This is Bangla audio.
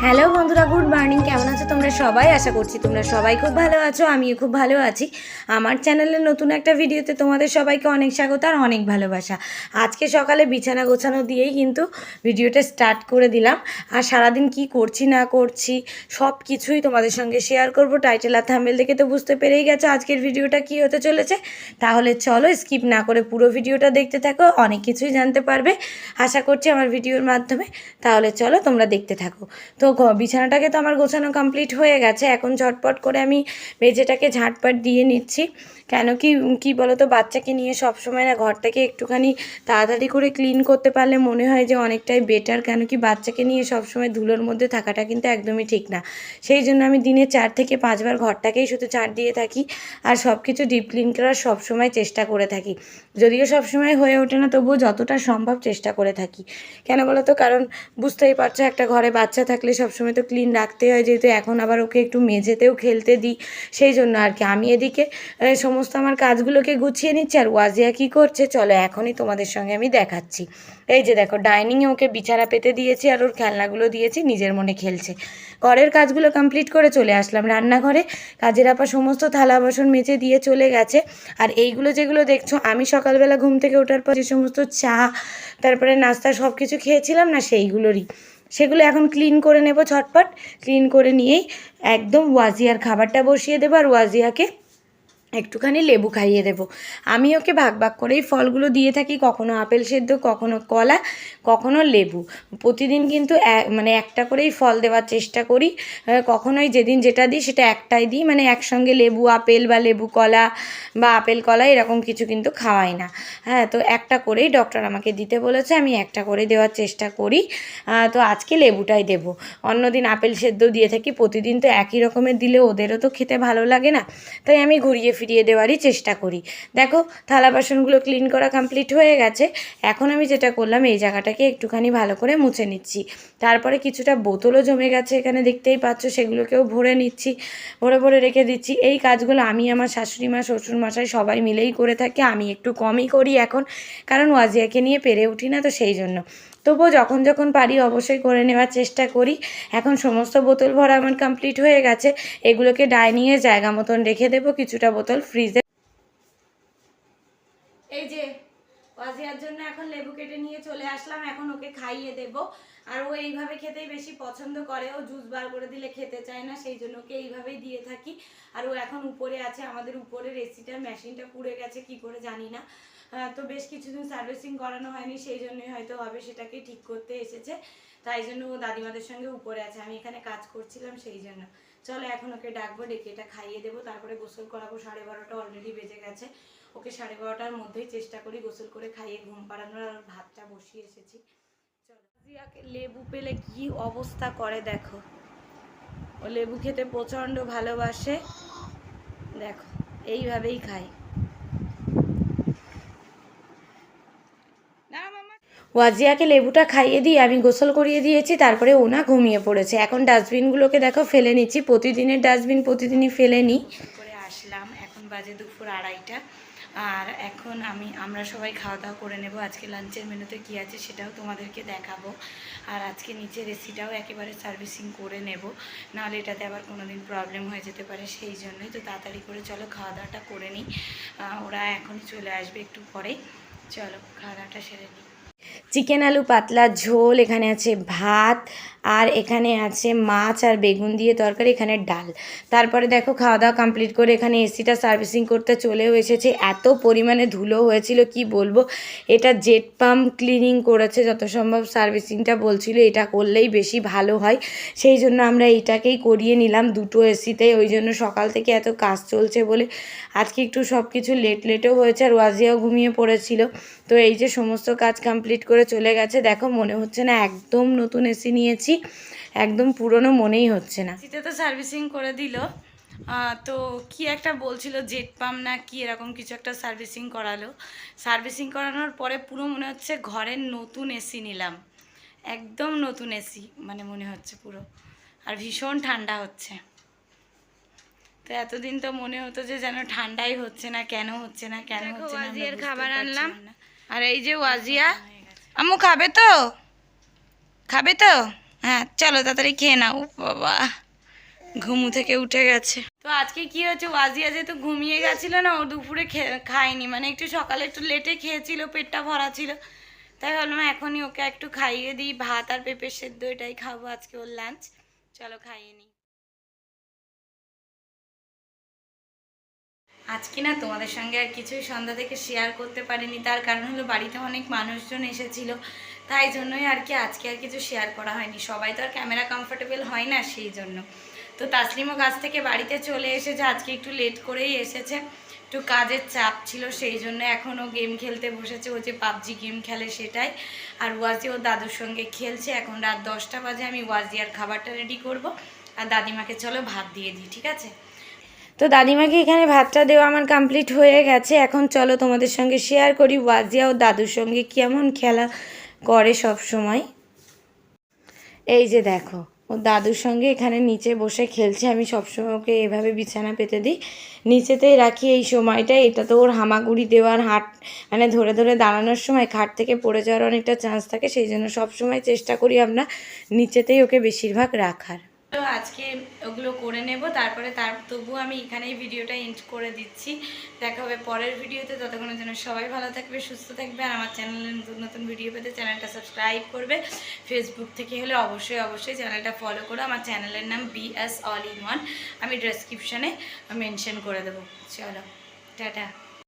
হ্যালো বন্ধুরা গুড মর্নিং কেমন আছো তোমরা সবাই? আশা করছি তোমরা সবাই খুব ভালো আছো, আমিও খুব ভালো আছি। আমার চ্যানেলের নতুন একটা ভিডিওতে তোমাদের সবাইকে অনেক স্বাগত আর অনেক ভালোবাসা। আজকে সকালে বিছানা গোছানো দিয়েই কিন্তু ভিডিওটা স্টার্ট করে দিলাম। আর সারাদিন কি করছি, না করছি, সব কিছুই তোমাদের সঙ্গে শেয়ার করব। টাইটেল আর থাম্বেল দেখে তো বুঝতে পেরেই গেছো আজকের ভিডিওটা কি হতে চলেছে? তাহলে চলো স্কিপ না করে পুরো ভিডিওটা দেখতে থাকো, অনেক কিছুই জানতে পারবে। আশা করছি আমার ভিডিওর মাধ্যমে। তাহলে চলো তোমরা দেখতে থাকো। তো বিছানাটাকে তো আমার গোছানো কমপ্লিট হয়ে গেছে। এখন ঝটপট করে আমি মেঝেটাকে ঝাঁটপাট দিয়ে নিচ্ছি। কেন কি কি বলো তো বাচ্চাকে নিয়ে সব সময় না ঘরটাকে একটুখানি তাড়াতাড়ি করে ক্লিন করতে পারলে মনে হয় যে অনেকটাই বেটার কেন কি, বাচ্চাকে নিয়ে সব সময় ধুলোর মধ্যে থাকাটা কিন্তু একদমই ঠিক না। সেই জন্য আমি দিনে চার থেকে পাঁচবার ঘরটাকেই শুধু চার দিয়ে থাকি আর সব কিছু ডিপ ক্লিন করার সব সময় চেষ্টা করে থাকি। যদিও সব সময় হয়ে ওঠে না, তবুও যতটা সম্ভব চেষ্টা করে থাকি। কেন বলো তো কারণ বুঝতেই পারছ, একটা ঘরে বাচ্চা থাকলে সবসময় তো ক্লিন রাখতে হয়, যেহেতু এখন আবার ওকে একটু মেঝেতেও খেলতে দিই, সেই জন্য আর কি। আমি এদিকে সমস্ত আমার কাজগুলোকে গুছিয়ে নিচ্ছি, আর ওয়াজিয়া কী করছে, চলো এখনই তোমাদের সঙ্গে আমি দেখাচ্ছি। এই যে দেখো, ডাইনিংয়ে ওকে বিছানা পেতে দিয়েছি, আর ওর খেলনাগুলো দিয়েছি, নিজের মনে খেলছে। ঘরের কাজগুলো কমপ্লিট করে চলে আসলাম। রান্নাঘরে কাজের আপা সমস্ত থালা বাসন মেজে দিয়ে চলে গেছে। আর এইগুলো যেগুলো দেখছ, আমি সকালবেলা ঘুম থেকে ওঠার পর যে সমস্ত চা, তারপরে নাস্তা সব কিছু খেয়েছিলাম না, সেইগুলোরই। সেগুলো এখন ক্লিন করে নেব ঝটপট। ক্লিন করে নিয়েই একদম ওয়াজিয়ার খাবারটা বসিয়ে দেবো আর ওয়াজিয়াকে একটুখানি লেবু খাইয়ে দেবো। আমি ওকে ভাগ ভাগ করেই ফলগুলো দিয়ে থাকি, কখনো আপেল সেদ্ধ, কখনো কলা, কখনো লেবু। প্রতিদিন কিন্তু মানে একটা করেই ফল দেওয়ার চেষ্টা করি। কখনোই যেদিন যেটা দিই সেটা একটাই দিই। মানে একসঙ্গে লেবু, আপেল বা লেবু কলা বা আপেল কলা এরকম কিছু কিন্তু খাওয়াই না। হ্যাঁ তো একটা করেই ডক্টর আমাকে দিতে বলেছে, আমি একটা করে দেওয়ার চেষ্টা করি। তো আজকে লেবুটাই দেবো। অন্যদিন আপেল সেদ্ধ দিয়ে থাকি, প্রতিদিন তো একই রকমের দিলে ওদেরও তো খেতে ভালো লাগে না। তাই আমি ঘুরিয়ে ফিরিয়ে দেওয়ারই চেষ্টা করি। দেখো, থালা বাসনগুলো ক্লিন করা কমপ্লিট হয়ে গেছে। এখন আমি যেটা করলাম, এই জায়গাটাকে একটুখানি ভালো করে মুছে নিচ্ছি। তারপরে কিছুটা বোতলও জমে গেছে এখানে, দেখতেই পাচ্ছ, সেগুলোকেও ভরে নিচ্ছি, ভরে ভরে রেখে দিচ্ছি। এই কাজগুলো আমি, আমার শাশুড়ি মা শ্বশুর সবাই মিলেই করে থাকি। আমি একটু কমই করি এখন, কারণ ওয়াজিয়াকে নিয়ে পেরে উঠি না তো সেই জন্য। তবুও যখন যখন পারি অবশ্যই করে নেওয়ার চেষ্টা করি। এখন সমস্ত বোতল ভরা আমার কমপ্লিট হয়ে গেছে। এগুলোকে ডাইনিংয়ের জায়গা মতন রেখে দেবো, কিছুটা বোতল ফ্রিজে এই যে ওয়াজিয়ার জন্য এখন লেবু কেটে নিয়ে চলে আসলাম, এখন ওকে খাইয়ে দেব। আর ও এইভাবে খেতেই বেশি পছন্দ করে, ও জুস বার করে দিলে খেতে চায় না, সেই জন্য ওকে এইভাবেই দিয়ে থাকি। আর ও এখন উপরে আছে, আমাদের উপরের এসিটার মেশিনটা পুড়ে গেছে, কি করে জানি না। তো বেশ কিছুদিন সার্ভিসিং করানো হয়নি, সেই জন্যই হয়তো হবে সেটাকে ঠিক করতে এসেছে। তাই জন্য ও দাদিমাদের সঙ্গে উপরে আছে, আমি এখানে কাজ করছিলাম সেই জন্য। চলো এখন ওকে ডাকবো, ডেকে এটা খাইয়ে দেবো, তারপরে গোসল করাবো, সাড়ে বারোটা অলরেডি বেজে গেছে। ওকে সাড়ে বারোটার মধ্যেই চেষ্টা করি গোসল করে খাইয়ে ঘুম পাড়ানোর, আর ভাতটা বসিয়ে এসেছি। চলো। জিয়াকে লেবু পেলে কি অবস্থা করে দেখো। ও লেবু খেতে প্রচণ্ড ভালোবাসে। দেখো, এইভাবেই খায়। ওয়াজিয়াকে লেবুটা খাইয়ে দিয়ে আমি গোসল করিয়ে দিয়েছি, তারপরে ওনা ঘুমিয়ে পড়েছে। এখন ডাস্টবিনগুলোকে দেখো, ফেলে নিচ্ছি। প্রতিদিনের ডাস্টবিন প্রতিদিনই ফেলে নিই করে আসলাম, এখন বাজে দুপুর আড়াইটা। আর এখন আমি, আমরা সবাই খাওয়া দাওয়া করে নেব। আজকে লাঞ্চের মেনুতে কী আছে সেটাও তোমাদেরকে দেখাবো। আর আজকে নিচের এসিটাও একেবারে সার্ভিসিং করে নেব। নাহলে এটাতে আবার কোনো দিন প্রবলেম হয়ে যেতে পারে, সেই জন্যই। তো তাড়াতাড়ি করে চলো, খাওয়া দাওয়াটা করে নিই। ওরা এখনই চলে আসবে একটু পরে। চলো, খাওয়া দাওয়াটা সেরে নিই। চিকেন আলু পাতলা, ঝোল, এখানে আছে ভাত, আর এখানে আছে মাছ আর বেগুন দিয়ে তরকারি, এখানে ডাল। তারপরে দেখো খাওয়া দাওয়া কমপ্লিট করে এখানে এসিটা সার্ভিসিং করতে চলেও এসেছে। এত পরিমাণে ধুলো হয়েছিল, কি বলব? এটা জেট পাম্প ক্লিনিং করেছে, যত সম্ভব সার্ভিসিংটা বলছিল, এটা করলেই বেশি ভালো হয়। সেই জন্য আমরা এটাকেই করিয়ে নিলাম দুটো এসিতে ওই জন্য সকাল থেকে এত কাজ চলছে বলে আজকে একটু সব কিছু লেট লেটও হয়েছে, আর ওয়াজিয়াও ঘুমিয়ে পড়েছিল। তো এই যে সমস্ত কাজ কমপ্লিট করে চলে গেছে দেখো মনে হচ্ছে না একদম নতুন এসি নিয়েছি একদম পুরনো মনেই হচ্ছে না। এসিতে তো সার্ভিসিং করে দিল। তো কি একটা বলছিল জেট পাম্প না কি এরকম কিছু একটা সার্ভিসিং করালো। সার্ভিসিং করানোর পরে পুরো মনে হচ্ছে ঘরের নতুন এসি নিলাম। একদম নতুন এসি মানে মনে হচ্ছে পুরো। আর ভীষণ ঠান্ডা হচ্ছে। তো এতদিন তো মনে হতো যে যেন ঠান্ডাই হচ্ছে না কেন হচ্ছে না কেন হচ্ছে না খাবার আনলাম। আর এই যে ওয়াজিয়া। আম্মু খাবে তো? খাবে তো? হ্যাঁ চলো তাড়াতাড়ি খেয়ে নাও। বাবা, ঘুমু থেকে উঠে গেছে। তো আজকে কি হচ্ছে ওয়াজিয়া যেহেতু ঘুমিয়ে গেছিল না, ও দুপুরে খায়নি। মানে একটু সকালে একটু লেটে খেয়েছিল, পেটটা ভরা ছিল। তাই ভাবলাম এখনই ওকে একটু খাইয়ে দিই, ভাত আর পেঁপে সেদ্ধ এটাই খাব আজকে ওর লাঞ্চ চলো খাইয়ে নিই। আজকে না তোমাদের সঙ্গে আর কিছুই সন্ধ্যা থেকে শেয়ার করতে পারিনি। তার কারণ হলো বাড়িতে অনেক মানুষজন এসেছিল, তাই জন্যই আর কি আজকে আর কিছু শেয়ার করা হয়নি। সবাই তো আর ক্যামেরা কমফোর্টেবল হয় না সেই জন্য। তো তাসলিমও কাছ থেকে বাড়িতে চলে এসেছে, আজকে একটু লেট করেই এসেছে। একটু কাজের চাপ ছিল সেই জন্য এখনও গেম খেলতে বসেছে, ও যে পাবজি গেম খেলে সেটাই। আর ওয়াজি ওর দাদুর সঙ্গে খেলছে, এখন রাত দশটা বাজে, আমি ওয়াজি আর খাবারটা রেডি করব। আর দাদিমাকে চলো ভাত দিয়ে দিই, ঠিক আছে? তো দাদিমাকে এখানে ভাতটা দেওয়া আমার কমপ্লিট হয়ে গেছে। এখন চলো তোমাদের সঙ্গে শেয়ার করি ওয়াজিয়া ও দাদুর সঙ্গে কেমন খেলা করে সব সময় এই যে দেখো, ও দাদুর সঙ্গে এখানে নিচে বসে খেলছে, আমি সবসময় ওকে এভাবে বিছানা পেতে দিই। নিচেতেই রাখি এই সময়টা, এটা তো ওর হামাগুড়ি দেওয়ার হাট মানে ধরে ধরে দাঁড়ানোর সময় খাট থেকে পড়ে যাওয়ার অনেকটা চান্স থাকে, সেই জন্য সবসময় চেষ্টা করি আমরা নিচেতেই ওকে বেশিরভাগ রাখার। তো আজকে ওগুলো করে নেব, তারপরে তার তবুও আমি এখানেই ভিডিওটা এন্ড করে দিচ্ছি। দেখা হবে পরের ভিডিওতে, ততক্ষণের জন্য সবাই ভালো থাকবে, সুস্থ থাকবে, আর আমার চ্যানেলে নতুন নতুন ভিডিও পেতে চ্যানেলটা সাবস্ক্রাইব করবে। ফেসবুক থেকে হলে অবশ্যই অবশ্যই চ্যানেলটা ফলো করো। আমার চ্যানেলের নাম বিএস অল ইন ওয়ান আমি ডেসক্রিপশানে মেনশন করে দেবো। চলো, টাটা।